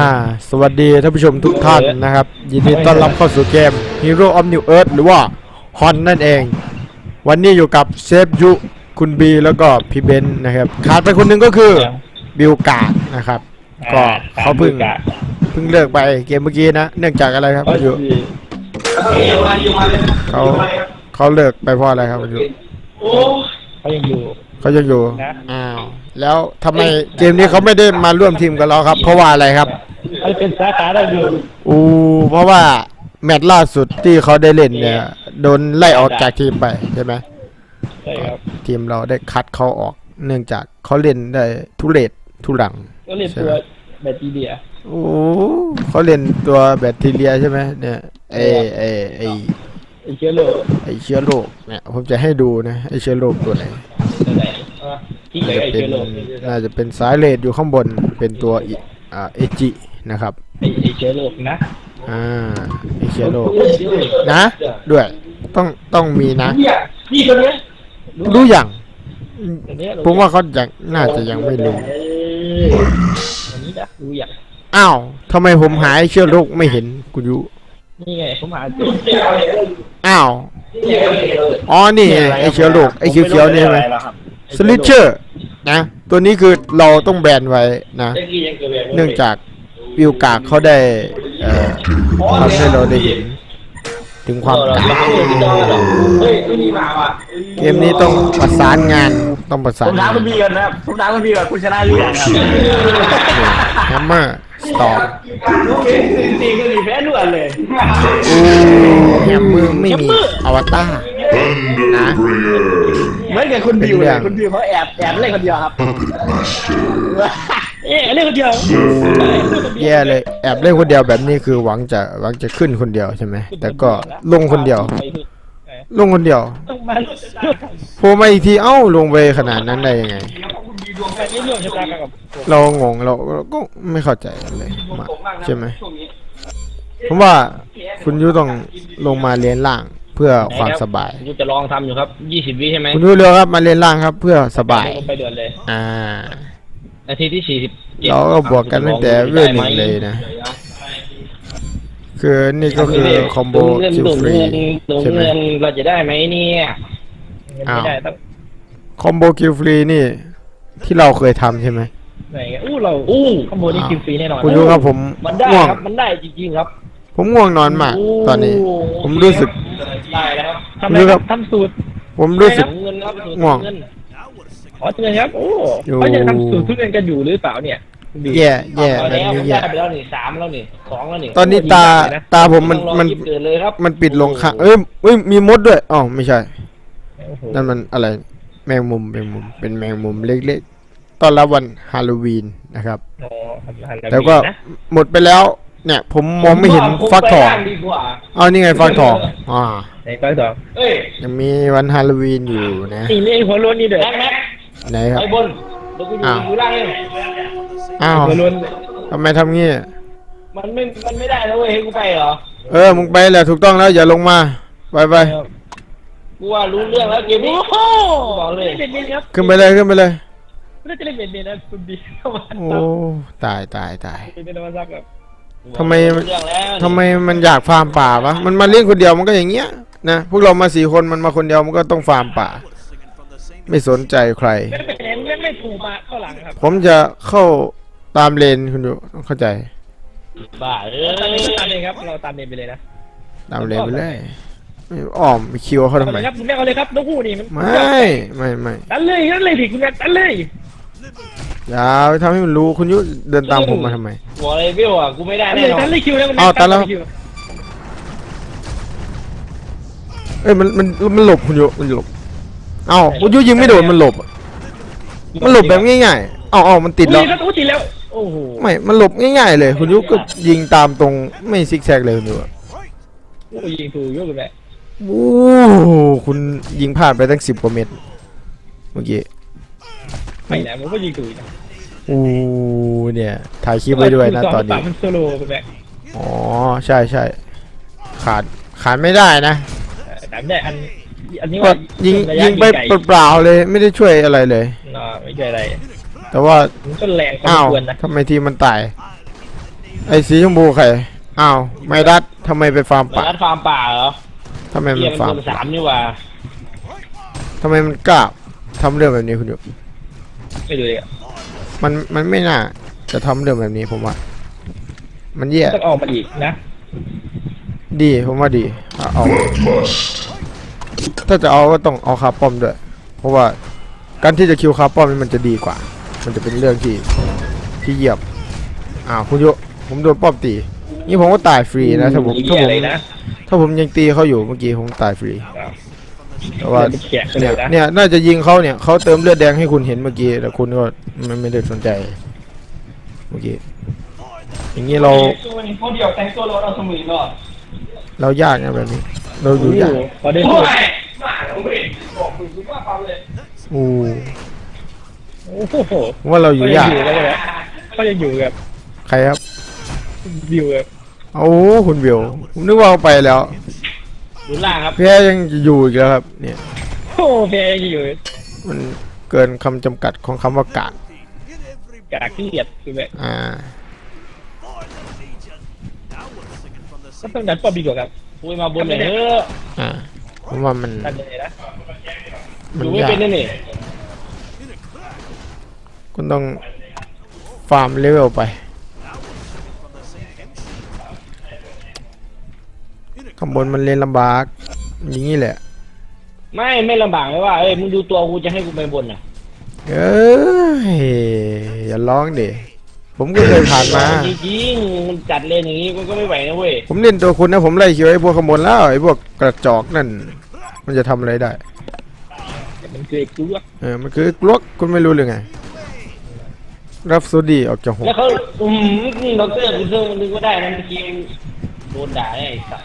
อ่าสวัสดีท่านผู้ชมทุกท่านนะครับ ยินดีต้อนรับเข้าสู่เกม Hero of New Earth หรือว่าฮอนนั่นเอง วันนี้อยู่กับเซฟยุคุณบีแล้วก็พี่เบนซ์นะครับขาดไปคนหนึ่งก็คือบิวกาดนะครับ ก็เขาเพิ่งเพิ่งเลิกไปเกมเมื่อกี้นะ เนื่องจากอะไรครับคุณยุเขาเขาเลิกไปเพราะอะไรครับคุณยุเขายังอยู่ เขายังอยู่ นะ อ้าว แล้วทำไมเกมนี้เขาไม่ได้มาร่วมทีมกับเราครับ เพราะว่าอะไรครับเขาเป็นสาขาได้อยู่อูเพราะว่าแมตช์ล่าสุดที่เขาได้เล่นเนี่ย โดนไล่ออกจากทีมไปใช่ไหม ใช่ครับทีมเราได้คัดเขาออก เนื่องจากเขาเล่นได้ทุเรศทุรัง ก็เรียนตัวแบตทีเดีย โอ้เขาเล่นตัวแบคทีเรียใช่ไหมเนี่ยไอไอไอไอ้เชื้อโรคไอเชื้อโรคเนี่ยผมจะให้ดูนะไอเชื้อโรคตัวไหนตัวไหนอะ ที่ไหนน่าจะไอ้เป็นเชื้อโรคน่าจะเป็นสายเลดอยู่ข้างบนเป็นตัวอิอ่าเอจินะครับไอ้ไอ้เชื้อโรคนะอ่าไอเชื้อโรคนะ ด้วยต้องต้องมีนะนี่ตัวเนี้ยรู้อย่างตัวเนี้ยผมว่าเขายังน่าจะยังไม่รู้เอออันนี้นะรู้อย่างอ้าวทำไมผมหาไอ้เชื้อโรคไม่เห็นคุณยุนี่ไงผมหาตัวอ้าว อ๋อ นี่ไงไอ้เชื้อโรคไอ้เขียวๆนี่ใช่ไหม สลิเชอร์นะ ตัวนี้คือเราต้องแบนไว้นะ เนื่องจากวิวกากเขาได้เอ่อทำให้เราได้เห็น ถึงความกากเฮ้ยไม่มีมาว่ะเกมนี้ต้องประสานงานต้องประสาผนมถางามนคุณพี่ก่อนนะครับผมถามคุณพี่ก่อนคุณชนะหรือยังครับแฮมเมอร์ สตอร์จริงๆก็มีแพ้ด่วนเลยแฮมเมอร์ไม่มีอวตารนะเหมือนกับคุณบิวเป็นเรื่เลอยงคุณบิวเขาแอบแอบเล่นคนเดียวครับเอ๊ะเล่นคนเดียวแย่เลยแอบเล่นคนเดียวแบบนี้คือหวังจะหวังจะขึ้นคนเดียวใช่ไหมแต่ก็ลงคนเดียว ลงคนเดียวต้องมาโผล่มาอีกทีเอ้าลงไปขนาดนั้นได้ยังไง ไม่ร่วมชะตากรรมกับเรางงเราเราก็ไม่เข้าใจกันเลยมากใช่ไหมผมว่าคุณยุต้องลงมาเรียนล่างเพื่อความสบายยูจะลองทำอยู่ครับยี่สิบวิใช่ไหมคุณยุเร็วครับมาเรียนล่างครับ เพื่อสบายไปเดือนเลย อ่านาทีที่สี่สิบเราก็บวกกันตั้งแต่เวทหนึ่งเลยนะคือนี่ก็คือคอมโบคิวฟรีใช่ไหมเงินเราจะได้ไหมเนี่ยไม่ได้ต้องคอมโบคิวฟรีนี่ ที่เราเคยทำใช่ไหม ไหนอู้เราอู้ขโมยนี่คิวฟรีแน่นอนคุณยุครับผมมันได้ง่วงครับมันได้จริงๆครับ ผมง่วงนอนมาก ตอนนี้ ผมรู้สึกได้แล้วครับคุทำณไมยุคครัรับบทำสูตร ผมรู้สึกเงินครับสูตรง่วงเงินอ๋อเงินครับโอ้อยู่เขาจะทำสูตรทุเรียนกันอยู่หรือเปล่าเนี่ยแย่แย่เอาแบบแล้วนี้มันแย่ได้ไปแล้วนี่สามแล้วนี่สองแล้วนี่ตอนนี้ตาตาผมมันมันเกิดเลยครับมันปิดลงข้างเอ้ยเอ้ยมีมดด้วยอ๋อไม่ใช่โอ้โหนั่นมันอะไร แมงมุมแมงมุมเป็นแมงมุมเล็กๆ ตอนรับวันฮาโลวีนนะครับ อ๋อหันหลังแล้วก็นะหมดไปแล้ว เนี่ยผมมองไม่เห็นฟักทองผมไปบ้านดีกว่าเอานี่ไงฟักทองอ่าไหนฟักทองเอ้ยยังมีวันฮาโลวีนอยู่นะนี่นี่หัวโล้นนี่เด้อแม็กแม็กไหนครับ ไอ้บนแล้วกูอยู่อ้าว อยู่ล่างเองอ้าวหัวโล้นทำไมทำงี้ มันไม่ มันไม่ได้แล้วเว้ยให้กูไปเหรอ เออมึงไปแหละถูกต้องแล้วอย่าลงมาไปไปกูว่ารู้เรื่องแล้วเกมนี้โอ้บอกเลยเล่นเล่นครับขึ้นไปเลยขึ้นไปเลย น่าจะเล่นเล่นเล่นนะคุณบีเข้ามาโอ้ตายตายตายเป็นธรรมชาติครับทำไมรู้เรื่องแล้วทำไมมันอยากฟาร์มป่าวะมันมาเล่นคนเดียวมันก็อย่างเงี้ยนะพวกเรามาสี่คนมันมาคนเดียวมันก็ต้องฟาร์มป่า ไม่สนใจใคร ไม่ไม่ไม่ไม่ถูกมาเข้าหลังครับผมจะเข้าตามเลนคุณดูต้องเข้าใจ บ้าเออตามเลนตามเลนครับเราตามเลนไปเลยนะตามเลนไปเลยไม่อ้อมไปคิวเขาทำไมครับคุณแม่เอาเลยครับนกฮูกนี่มันไม่ไม่ไม่ตันเลยตันเลยผิดคุณแม่ตันเลย อย่าไปทำให้มันรู้คุณยุเดินตามผมมาทำไม บอกเลยวิวอะกูไม่ได้แน่นอนตันเลยคิวแล้วมันเอาตันแล้วเอ้ยมันมันมันหลบคุณยุมันหลบเอ้าคุณยุยิงไม่โดนมันหลบอะมันหลบแบบง่ายๆเอ้าเอ้ามันติดแล้ว อุ้ยครับอู้ติดแล้ว โอ้โหไม่มันหลบง่ายๆเลย คุณยุก็ยิงตามตรงไม่ซิกแซกเลยคุณยุอะโอ้ยิงถูกยกคุณแม่โอ้โหคุณยิงพลาดไปตั้งสิบกว่าเมตรเมื่อกี้ ไม่นะผมก็ยิงถูกนะโอ้เนี่ยถ่ายคลิปไว้ด้วยนะตอนนี้มันโซโล่คุณแม่อ๋อใช่ใช่ขาดขาดไม่ได้นะแต่ไม่ได้อันอันนี้ก็ว่ายิงระะยิงไปไกลเปล่าๆเลยไม่ได้ช่วยอะไรเลยน่าไม่ใช่อะไร แต่ว่ามันก็แรงพออ้าวควรนะทำไมทีมมันตาย ไอ้สีชมพูใครอ้าวไม่ดัดทำไมไปฟาร์มมันป่ารัดฟาร์มป่าเหรอทำไมเฮีมัยนมันฟาร์มเบอร์สามนี่หว่าทำไมมันกล้าทำเรื่องแบบนี้คุณอยู่ ไม่ดูเลยอะมันมันไม่น่าจะทำเรื่องแบบนี้ผมว่า มันแย่ต้องออกมาอีกนะ ดีผมว่าดีเอาเอาถ้าจะเอาก็ต้องเอาคาป้อมด้วย เพราะว่าการที่จะคิวคาป้อมนี่มันจะดีกว่า มันจะเป็นเรื่องที่ที่เยียบอ้าวคุณโยผมโดนป้อมตีนี่ผมก็ตายฟรีนะถ้าผมถ้าแย่ผมเลยนะถ้าผมยังตีเขาอยู่เมื่อกี้ผมตายฟรี แต่ว่าเดี๋ยแกะไปเลเนี่ยยนะเนี่ยน่าจะยิงเขาเนี่ยเขาเติมเลือดแดงให้คุณเห็นเมื่อกี้แต่คุณก็ไม่ไม่ได้สนใจ เมื่อกี้อย่างนี้เราเขาเดียวแต่งตัวรถเอาสมุยรอดเรายากนะแบบนี้ เราอยู่ยากพอได้โอ้พูดยมาผมเห็นบอกมึงรู้ว่าเปล่าเลยอู้โอ้โหผมว่าเราอยู่เขายัยางกอยู่กันเลยนะเขายังอยู่กับใครครับวิวกับโอ้คุณวิวผมนึกว่าเขาไปแล้ว ดูล่างครับ แพ้ยังอยู่อีกแล้วครับ เนี่ย โอ้แพ้ยังอยู่มันเกินคำจำกัดของคำว่ากากกากที่เหยียดคือแบบอ่า ก็ต้องดันป้อมดีกว่าครับคุยมาบนเลยเฮ้ออ่าผมว่ามันดันเลยนะมันดูไม่ยากเป็นนั่นนี่คุณต้องฟาร์มเลเวลไป ข้างบนมันเล่นลำบากอย่างนี้แหละ ไม่ไม่ลำบากเลยว่าเอ้ยมึงดูตัวกูจะให้กูไปบนน่ะเอ้ยอย่าร้องดิผมก็เคยผ่านมา จริงๆมันจัดเลนอย่างงี้มันก็ไม่ไหวนะเว้ยผมเล่นตัวคุณนะผมไล่เขียวไอ้พวกขโมยแล้วไอ้พวกกระจอกนั่น มันจะทำอะไรได้มันคือไอ้กลัวเออมันคือกลวกคุณไม่รู้เลยไง รับโซดีออกจากหัวแล้วเขาอืมนี่ด็อกเตอร์กูเพิ่งมันนึกว่าได้นะเมื่อกี้โดนด่าไอ้สัส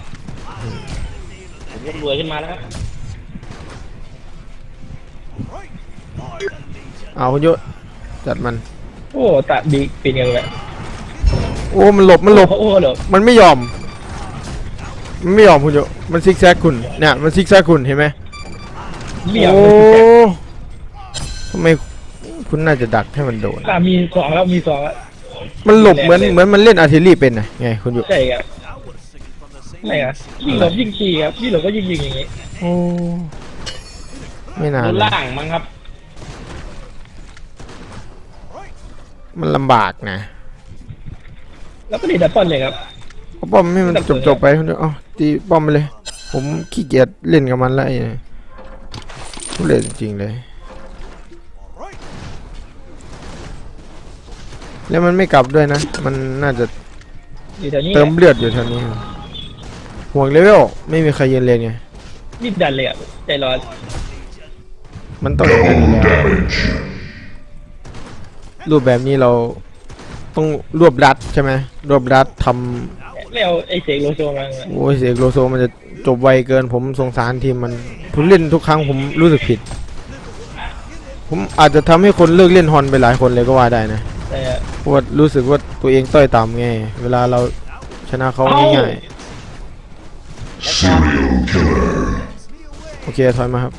ผมก็รวยขึ้นมาแล้วครับเอาคุณโยจัดมัน โอ้ตัดดีเป็นยังไงโอ้ มันหลบ มันหลบ โอ้เหรอมันไม่ยอม มันไม่ยอมคุณโยมันซิกแซกคุณ เนี่ย มันซิกแซกคุณเห็นไหมเบี่ยงโอ้เลยทำไมคุณน่าจะดักให้มันโดน อะมีสองแล้วมีสองแล้วมันหลบเหมือนเหมือนมันเล่นอาร์เทลรี่เป็นนะไงคุณโยใช่ครับ ไม่ครับยิ่งหลบยิ่งขี่ครับยิ่งหลบก็ยิ่งยิงอย่างงี้โอ้ไม่นานดูเลยล่างมั้งครับ มันลำบากนะแล้วก็ดีดับป้อนเลยครับ เอาป้อมให้มันจบจบๆไปคุณโยเอ๋อตีป้อมไปเลย ผมขี้เกียจเล่นกับมันแล้วไอ้เนี่ยทุเรศจริงๆเลย แล้วมันไม่กลับด้วยนะ มันน่าจะอยู่แถวนี้เติมเลือดอยู่แถวนี้ครับ ห่วงเลเวลไม่มีใครยืนเลนไงรีบดันเลยอะใจร้อนมันต้องอย่างนั้นอยู่แล้วรูปแบบนี้เราต้องรวบรัดใช่ไหมรวบรัดทไม่เอาไอ้เสกโลโซมาำโอ้ยเสกโลโซมันจะจบไวเกิน ผมสงสารทีมมันผมเล่นทุกครั้งผมรู้สึกผิด ผมอาจจะทำให้คนเลิกเล่นฮอนไปหลายคนเลยก็ว่าได้นะแต่เพราะว่ารู้สึกว่าตัวเองต้อยต่ำไงเวลาเราชนะเขาง่ายๆ โอเคถอยมาครับ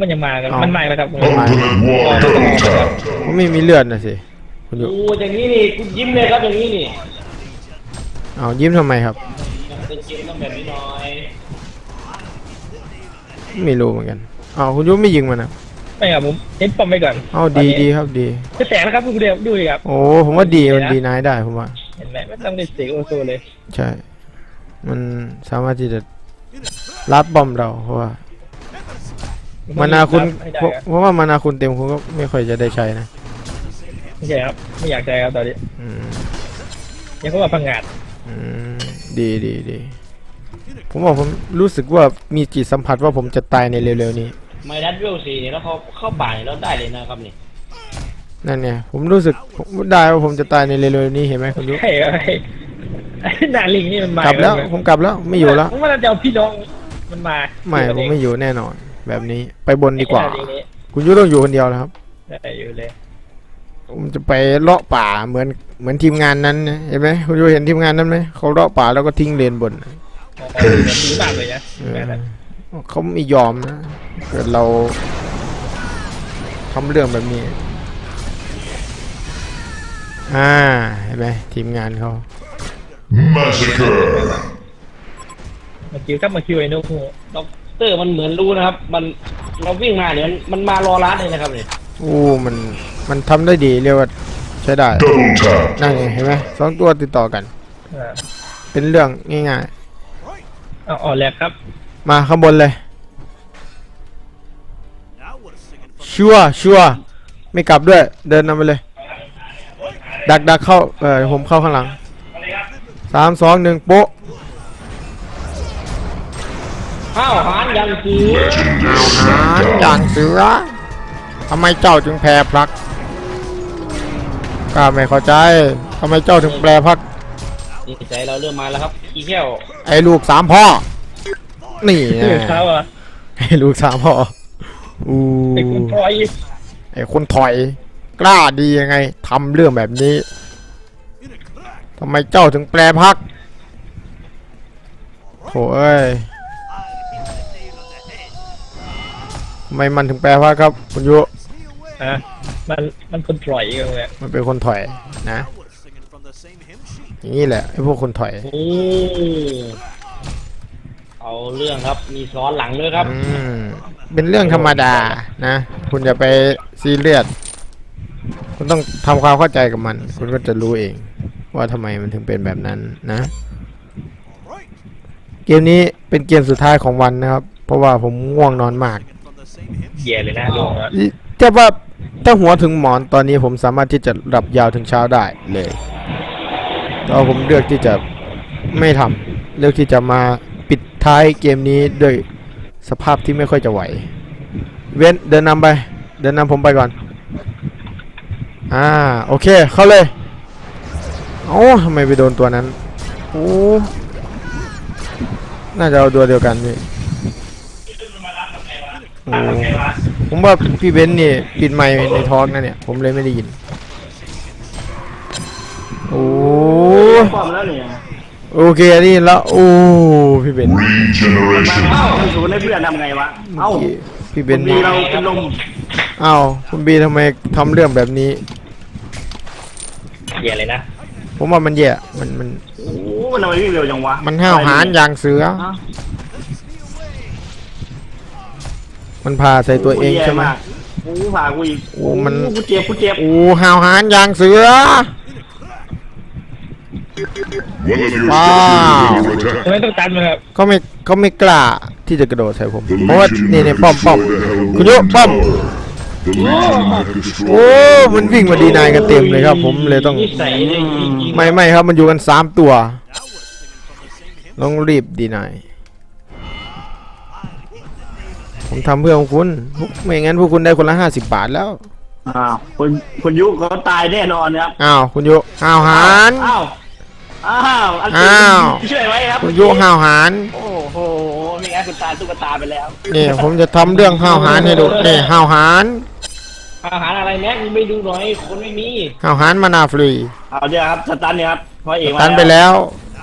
มันยังมากันเอามัมันมาแล้วครับมันมาผมไม่มีเลือดนะสิคุณอยู่โอ้อย่างนี้นี่กูยิ้มเลยครับอย่างนี้นี่เอายิ้มทำไมครับ เป็นเกมต้องแบบนี้หน่อยไม่รู้เหมือนกันเอาคุณยุไม่ยิงมันนะไม่ครับผมเน้นป้อมไปก่อนเอาดีดีครับดี จะแตกแล้วครับคุณเดียวดูดิครับ โอ้ผมว่าดีมันดีนายได้ผมว่าเห็นไหมไม่ต้องได้เสกโลโซเลย ใช่ มันสามารถที่จะรัดบอมเราเพราะว่ามานาคุณไม่ได้เพราะครับเพราะว่ามานาคุณเต็มคุณก็ไม่ค่อยจะได้ใช้นะไม่ใช่ครับไม่อยากใจครับตอนนี้อืมยังก็ว่าพังงาดอืมดีดีดีผมบอกผมรู้สึกว่ามีจิตสัมผัสว่าผมจะตายในเร็วๆนี้ไม่ดัดเวลซีเนี่ยแล้วเขาเข้าป่าเนี่ยเราได้เลยนะครับนี่นั่นเนี่ยผมรู้สึกผมได้ว่าผมจะตายในเร็วๆนี้เห็นไหมคุณยุใช่ ครับไอ้ไอ้นาลิงนี่มันมากลับแล้วผมกลับแล้วไม่อยู่แล้วผมว่าเราจะเอาพี่น้องมันมาไม่ผมไม่อยู่แน่นอน แบบนี้ไปบนดีกว่าไอ้นาลิงนี่คุณยุต้องอยู่คนเดียวแล้วครับได้อยู่เลยผมจะไปเลาะป่าเหมือนเหมือนทีมงานนั้นนะเห็นไหมคุณยูเห็นทีมงานนั้นไหมเขาเลาะป่าแล้วก็ทิ้งเลนบนเออเหมือนดีมากเลยนะเออแม่นะเขาไม่ยอมนะเกิดเราทำเรื่องแบบนี้ อ่าเห็นไหมทีมงานเขา Massacre. มาคิวครับมาคิวไอ้นุ๊กด็อกเตอร์มันเหมือนรู้นะครับ มันเราวิ่งมาเนี่ยมันมันมารอร้านเลยนะครับเนี่ยอู้มัน มันทำได้ดีเรียกว่าใช้ได้ Double tap. นั่นไงเห็นไหมสองตัวติดต่อกัน อ่าเป็นเรื่องง่ายเอาออกแลกครับๆ มาข้างบนเลย ชัวร์ชัวร์ไม่กลับด้วย เดินนำไปเลย ดักดักเข้า เออผมเข้าข้างหลัง สามสองหนึ่งโป๊ะข้าวหารยังคือหารอย่างเสือทำไมเจ้าจึงแพ้พลักข้าไม่เข้าใจทำไมเจ้าถึงแปรพัก นี่ใจเราเริ่มมาแล้วครับขี้แก้วไอ้ลูกสามพ่อ นี่ชื่อนะเขาอะไอ้ลูกสามพ่ออู้ไอ้คุณพลอยไอ้คนถอย กล้าดียังไงทำเรื่องแบบนี้ ทำไมเจ้าถึงแปรพักโถ่เอ้ยทำไมมันถึงแปรพักครับ คุณยุอะมันมันคนปล่อยกันเลยมันเป็นคนถอยนะอย่างนี้แหละไอ้พวกคนถอยโอ้เอาเรื่องครับมีซ้อนหลังด้วยครับอืมเป็นเรื่องธรรมดานะ คุณอย่าไปซีเรียสคุณต้องทำความเข้าใจกับมัน คุณก็จะรู้เอง ว่าทำไมมันถึงเป็นแบบนั้นนะ เกมนี้เป็นเกมสุดท้ายของวันนะครับ เพราะว่าผมง่วงนอนมากแย่เลยนะลุงอะแต่ว่าถ้าหัวถึงหมอนตอนนี้ผมสามารถที่จะหลับยาวถึงเช้าได้เลยแต่ว่าผมเลือกที่จะไม่ทำเลือกที่จะมาปิดท้ายเกมนี้ด้วยสภาพที่ไม่ค่อยจะไหว เว้นเดินนำไป เดินนำผมไปก่อน อ่า โอเค เข้าเลย โอ้าทำไมไปโดนตัวนั้นโอ้น่าจะเอาตัวเดียวกันนี่โอ้ผมว่าพี่เบนซ์นี่ปิดไมค์ในทอล์กนะเนี่ย ผมเลยไม่ได้ยิน โอ้ความแล้วเนี่ยโอเคอันนี้แล้วโอ้พี่เบนซ์ Regeneration. เอ้าศูนย์ให้เพื่อนทำไงวะ เอ้าพี่เบนซ์มีเราเป็นลมอ้าวคุณบีทำไมทำเรื่องแบบนี้แย่เลยนะ ผมว่ามันแย่ มันมันโอ้โหมันทำไมวิ่งเร็วจังวะมันห้าวหาญอย่างเสือเอ้ามันพาใส่ตัวเองใช่ไหมแย่ากโอ้โหพากูอีกโอ้มัน กูเจ็บกูเจ็บโอ้ห้าวหาญอย่างเสือ One of your Wow. structures is under attack. ทำไมต้องตันมันครับเขาไม่เขาไม่กล้าที่จะกระโดดใส่ผม The เพราะว่า Legion นี่นี่ have ป้อมป้อม destroyed the คุณยุ Hellborn ป้อม Tower. The Legion have destroyed โอ้มันวิ่งมาดีนายกันเต็มเลยครับ ผมเลยต้อง นิสัยเลยจริงๆไม่ไม่ครับมันอยู่กันสามตัวต้องรีบดีนายผมทำเพื่อของคุณพวกไม่งั้นพวกคุณได้คนละห้าสิบบาทแล้วอ้าวคุณคุณยุเขาตายแน่นอนครับอ้าวคุณยุห้าวหาร อ้าว อ้าวอันอ้าว ช่วยไว้ครับคุณยุห้าวหารโอ้โหไม่งั้นคุณตายตุ๊กตาไปแล้วนี่ผมจะทำเรื่องห้าวหารให้ดูนี่ห้าวหารอาหารอะไรแม็กมึงไม่ดูหน่อยคนไม่มีห้าวหารมานาฟรีเอาเดี๋ยวครับสตันเนี่ยครับเพราะเอกมาตันไปแล้ว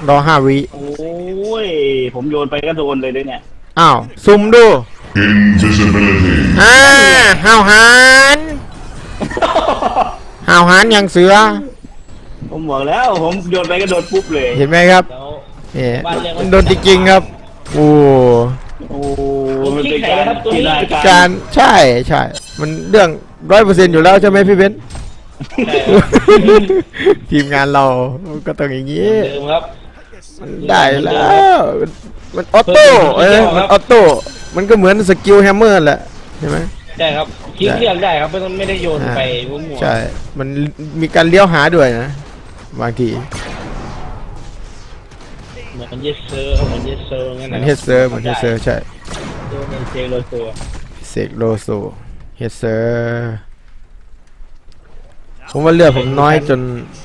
รอห้าวิโอ้ยผมโยนไปก็โดนเลยเลยเนี่ยอ้าวซุ่มดู Invisibility. อ่าห้าวหารห้าวหารอย่างเสือ ผมบอกแล้ว ผมโยนไปก็โดนปุ๊บเลยเห็นไหมครับแล้ว นี่บ้านเรียกว่ามันโดนจริงๆครับ โอ้โอ้มันเป็นการจินตนาการการใช่ใช่ มันเรื่องร้อยเปอร์เซ็นต์อยู่แล้วใช่ไหมพี่เบนซ์ใช่ทีมงานเราก็ต้องอย่างนี้เดิมครับ ได้แล้ว มันออโต้เอ้ยมันออโต้ มันก็เหมือนสกิลแฮมเมอร์แหละใช่ไหมใช่ครับคิดเรียกได้ครับไม่ต้องไม่ได้โยนไปมั่วๆใช่ มันมีการเลี้ยวหาด้วยนะ บางทีเหมือนเยสเซอร์เหมือนเยสเซอร์งั้นมันนะเฮดเซอร์มันเฮดเซอร์ใช่โดนเจโรเซอร์เสกโลโซเฮดเซอร์ผมว่าเลือดผมน้อยจน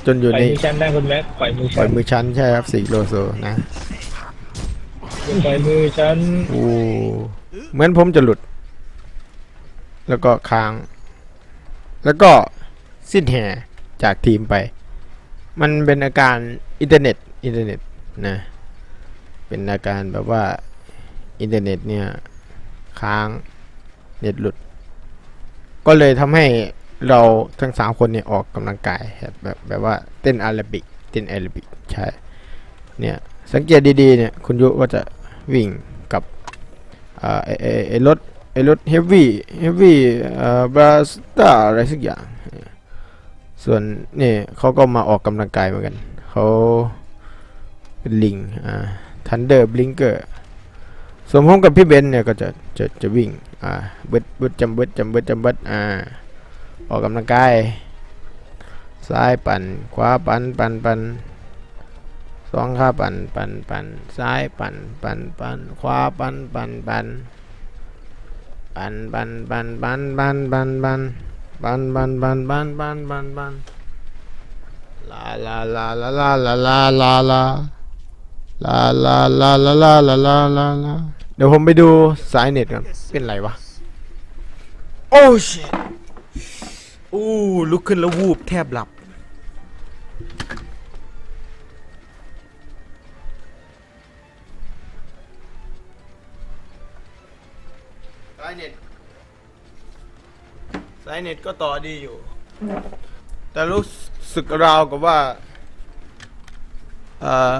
จนอยู่ปล่อยในมือฉันได้คุณแม็กปล่อยมือปล่ฉัอยนมือชั้นใช่ครับสิโลโซนะปล่อยมือฉันโอ้เหมือนผมจะหลุด แล้วก็ค้าง แล้วก็สิ้นแห่จากทีมไป มันเป็นอาการอินเทอร์เน็ตอินเทอร์เน็ตนะ เป็นอาการแบบว่าอินเทอร์เน็ตเนี่ยค้างเน็ตหลุด ก็เลยทำให้เราทั้งสามคนเนี่ยออกกำลังกายแบบแบบว่าเต้นอาราบิกเต้นแอรบิกใช่เนี่ยสังเกตดีๆเนี่ยคุณยุก็จะวิ่งกับอ่าไอไอ้รถไอรถเฮฟวี่เฮฟวี่อ่าบราสตาอะไรสักอย่าง ส่วนนี่เขาก็มาออกกำลังกายเหมือนกันเขาเป็นลิงอ่าทันเดอร์บลิงเกอร์ส่วนผมกับพี่เบนเนี่ยก็จะจะจะวิ่งอ่าเบิดเบิดจำเบิดจำเบิดจำเบิดอ่าออกกำลังกายซ้ายปั่นขวาปั่นปั่นปั่นสองขาปั่นปั่นปั่นซ้ายปั่นปั่นปั่นขวาปั่นปั่นปั่นปั่นปั่นปั่นปั่นปั่นปั่น บันบันบันบันบันบันบันลาลาลาลาลาลาลาลาลาลาลาลาลาลาลาลาลาลาเดี๋ยวผมไปดูสายเน็ตก่อนเป็นไรวะ โอ้ชิอู้ลุกขึ้นแล้ววูบแทบหลับ สายเน็ตก็ต่อดีอยู่ แต่รู้สึกราวกับว่าเอ่อ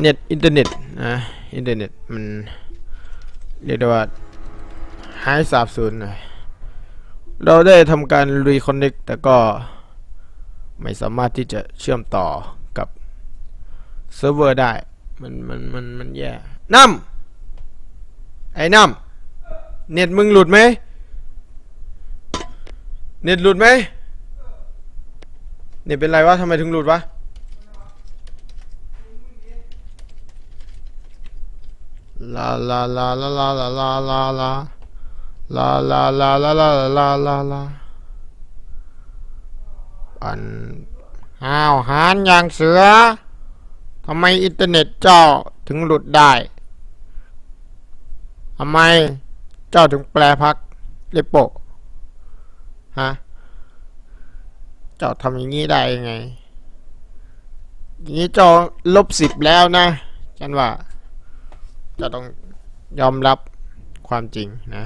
เน็ตอินเทอร์เน็ตนะอินเทอร์เน็ตมันเรียกได้ว่าหายสาบสูญหน่อยเราได้ทำการรีคอนเน c t แต่ก็ไม่สามารถที่จะเชื่อมต่อกับเซิร์ฟเวอร์ได้ มันมันมันมันแย่น้ำไอ้น้ำเน็ตมึงหลุดไหม เน็ตหลุดไหมเน็ตเป็นไรวะทำไมถึงหลุดวะลาลาลาลาลาลาลาลาลาลาลาลาลาลาลาลาลาปันห้าวหานอย่างเสือทำไมอินเทอร์เน็ตเจ้าถึงหลุดได้ทำไมเจ้าถึงแปลพักเลโป ฮะเจ้าทำอย่างนี้ได้ยังไงอย่างนี้จ้าลบสิบแล้วนะฉันว่าเจ้าต้องยอมรับความจริงนะ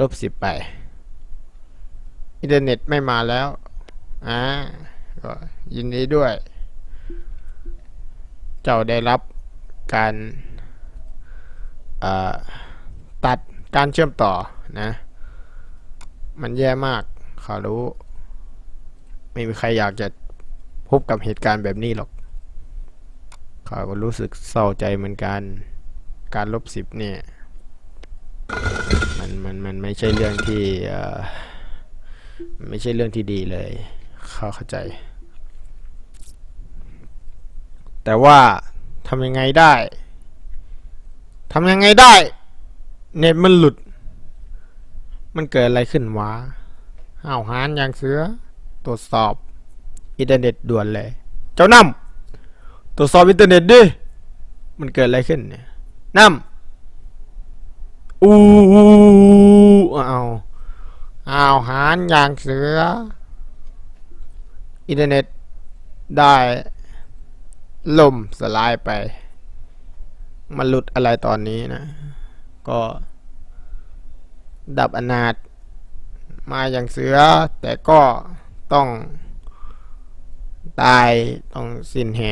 ลบสิบไป อินเทอร์เน็ตไม่มาแล้วอ่าก็ยินดีด้วย เจ้าได้รับการตัดการเชื่อมต่อนะ มันแย่มากเขารู้ ไม่มีใครอยากจะพบกับเหตุการณ์แบบนี้หรอกเขาก็รู้สึกเศร้าใจเหมือนกัน การลบสิบเนี่ยมันมันมันไม่ใช่เรื่องที่ไม่ใช่เรื่องที่ดีเลยเขาเข้าใจ แต่ว่าทำยังไงได้ทำยังไงได้ เน็ตมันหลุด มันเกิดอะไรขึ้นวะห้าวหานอย่างเสือ ตรวจสอบ อินเทอร์เน็ตด่วนเลย เจ้านำตรวจสอบอินเทอร์เน็ตดิ มันเกิดอะไรขึ้นเนี่ยนำอู้เอาเอาวหารอย่างเสือ อินเทอร์เน็ตได้ล่มสลายไป มันหลุดอะไรตอนนี้นะ ก็ ดับอนาถมาอย่างเสือ แต่ก็ต้องตายต้องสิ้นแห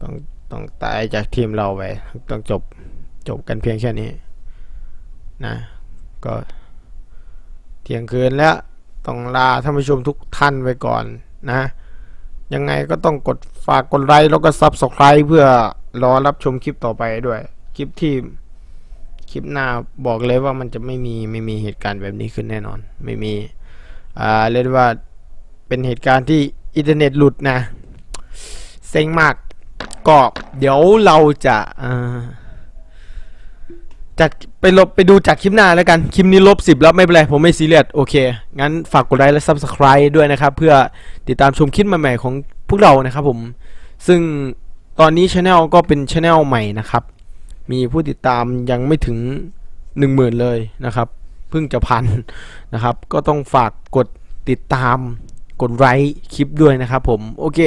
ต้องต้องตายจากทีมเราไป ต้องจบจบกันเพียงแค่นี้นะก็เที่ยงคืนแล้วต้องลาท่านผู้ชมทุกท่านไปก่อนนะ ยังไงก็ต้องกดฝากกดไลค์แล้วก็ซับสไคร b e เพื่อรอรับชมคลิปต่อไปด้วย คลิปที่ คลิปหน้าบอกเลยว่ามันจะไม่มีไม่มีเหตุการณ์แบบนี้ขึ้นแน่นอน ไม่มีอ่าเรียกว่าเป็นเหตุการณ์ที่อินเทอร์เน็ตหลุดนะเซ็งมากก็เดี๋ยวเราจะอ่าจากไปลบไปดูจากคลิปหน้าแล้วกัน คลิปนี้ลบสิบแล้วไม่เป็นไร ผมไม่ซีเรียสโอเค งั้นฝากกดไลค์และ Subscribe ด้วยนะครับ เพื่อติดตามชมคลิปใหม่ๆของพวกเรานะครับผม ซึ่งตอนนี้ช anel ก็เป็นช anel ใหม่นะครับ มีผู้ติดตามยังไม่ถึง 10,000 เลยนะครับ เพิ่งจะพันนะครับ ก็ต้องฝากกดติดตามกดไลค์คลิปด้วยนะครับผม โอเค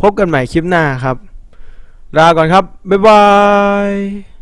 พบกันใหม่คลิปหน้าครับ ลาก่อนครับ บ๊ายบาย